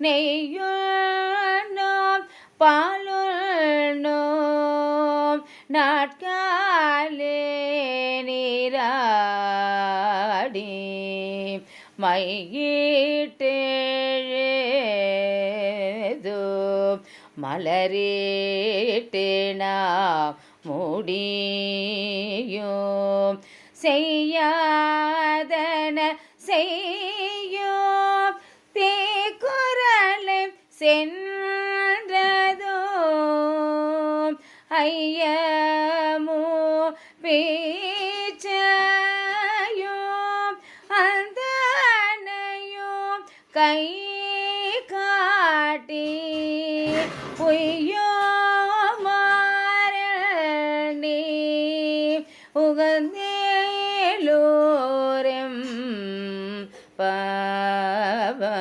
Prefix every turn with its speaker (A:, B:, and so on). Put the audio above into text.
A: நெய்யுண்ணோம் பாலுண்ணோம் நாட்காலே நீராடி மையீட்டெழுதோ மலரேட்டேனா முடியும். செய்யாதன செய்யும் சென்றதோ ஐயமோ பேச்சையோ அந்தனையோ கை காட்டி பொய்யோ மாறி உகந்தேலோரம் பாபா